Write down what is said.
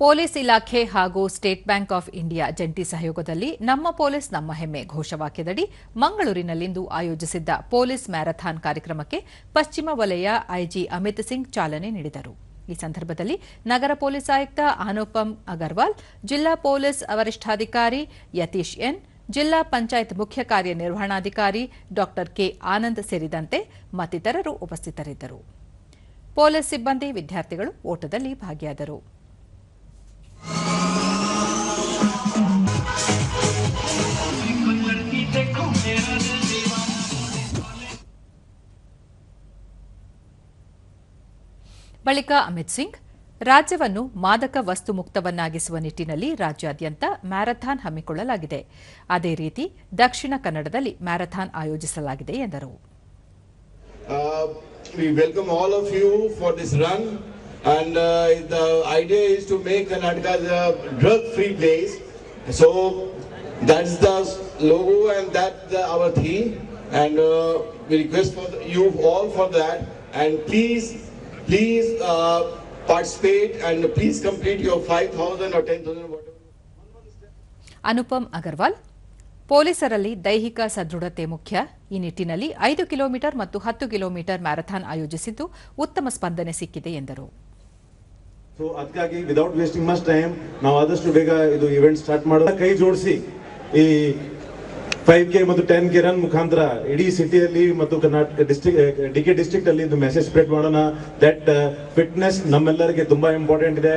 Police ಇಲಾಖೆ ಹಾಗೂ state bank of India ಜಂಟಿ ಸಹಯೋಗದಲ್ಲಿ ನಮ್ಮ ಪೊಲೀಸ್ ನಮ್ಮ ಹೆಮ್ಮೆ ಘೋಷವಾಕ್ಯದಡಿ ಮಂಗಳೂರಿನಲ್ಲಿಂದು ಆಯೋಜಿಸಿದ್ದ ಪೊಲೀಸ್ ಮ್ಯಾರಥಾನ್ ಕಾರ್ಯಕ್ರಮಕ್ಕೆ ಪಶ್ಚಿಮ ವಲಯ ಐಜಿ ಅಮಿತ್ ಸಿಂಗ್ ಚಾಲನೆ ನೀಡಿದರು. ಈ ಸಂದರ್ಭದಲ್ಲಿ ನಗರ ಪೊಲೀಸ್ ಆಯುಕ್ತ ಅನುಪಮ್ ಅಗರ್ವಾಲ್, ಜಿಲ್ಲಾ ಪೊಲೀಸ್ ವರಿಷ್ಠಾಧಿಕಾರಿ ಯತೀಶ್ ಎನ್, ಜಿಲ್ಲಾ ಪಂಚಾಯತ್ ಮುಖ್ಯ ಕಾರ್ಯನಿರ್ವಹಣಾಧಿಕಾರಿ ಡಾ ಕೆ ಆನಂದ್ ಸೇರಿದಂತೆ ಮತ್ತಿತರರು ಉಪಸ್ಥಿತರಿದ್ದರು. ಪೊಲೀಸ್ ಸಿಬ್ಬಂದಿ ವಿದ್ಯಾರ್ಥಿಗಳು ಓಟದಲ್ಲಿ ಭಾಗಿಯಾದರು. ಬಳಿಕ ಅಮಿತ್ ಸಿಂಗ್ ರಾಜ್ಯವನ್ನು ಮಾದಕ ವಸ್ತು ಮುಕ್ತವನ್ನಾಗಿಸುವ ನಿಟ್ಟಿನಲ್ಲಿ ರಾಜ್ಯಾದ್ಯಂತ ಮ್ಯಾರಥಾನ್ ಹಮ್ಮಿಕೊಳ್ಳಲಾಗಿದೆ ಅದೇ ರೀತಿ ದಕ್ಷಿಣ ಕನ್ನಡದಲ್ಲಿ ಮ್ಯಾರಥಾನ್ ಆಯೋಜಿಸಲಾಗಿದೆ ಎಂದರು Uh, and uh, the idea is to make Karnataka a drug-free place. So that's the logo and that's the, our theme, and uh, we request for the, you all for that. And please, please uh, participate and please complete your 5,000 or 10,000 whatever. Anupam Agarwal ಪೊಲೀಸರಲ್ಲಿ ದೈಹಿಕ ಸದೃಢತೆ ಮುಖ್ಯ ಈ ನಿಟ್ಟಿನಲ್ಲಿ ಐದು kilometre ಮತ್ತು ಹತ್ತು kilometre marathon ಆಯೋಜಿಸಿದ್ದು ಉತ್ತಮ ಸ್ಪಂದನೆ ಸಿಕ್ಕಿದೆ ಎಂದರು. ಸೊ ಅದಕ್ಕಾಗಿ ವಿದೌಟ್ ವೇಸ್ಟಿಂಗ್ ಮಚ್ ಟೈಮ್ ನಾವು ಆದಷ್ಟು ಬೇಗ ಇದು ಇವೆಂಟ್ ಸ್ಟಾರ್ಟ್ ಮಾಡೋಣ ಕೈ ಜೋಡಿಸಿ ಈ ಫೈವ್ ಕೆ ಮತ್ತು ಟೆನ್ ಕೆ ರನ್ ಮುಖಾಂತರ ಇಡೀ ಸಿಟಿಯಲ್ಲಿ ಮತ್ತು Karnataka district D K district ಅಲ್ಲಿ ಇದು ಮೆಸೇಜ್ ಸ್ಪ್ರೆಡ್ ಮಾಡೋಣ. ದಟ್ ಫಿಟ್ನೆಸ್ ನಮ್ಮೆಲ್ಲರಿಗೆ ತುಂಬಾ ಇಂಪಾರ್ಟೆಂಟ್ ಇದೆ.